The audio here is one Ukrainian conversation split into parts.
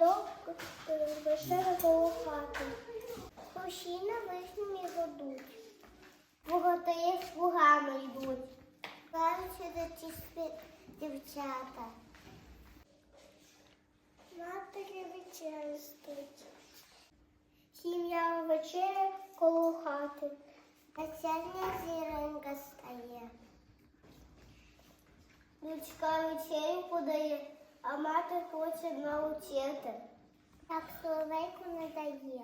Садок вишневий коло хати. Кущі на вишні годуть. Богатирі слугами йдуть. Кажуть, де ті дівчата. Матері вечеря стить. Сім'я вечеря коло хати. Вечерня зіронька стає. Дочка вечерю подає, а мати хоче научити. Так соловейку не дає.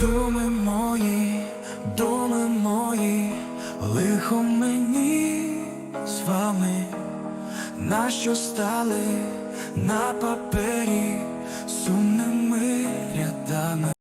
Думи мої, думи мої, лихо мені з що стали на папері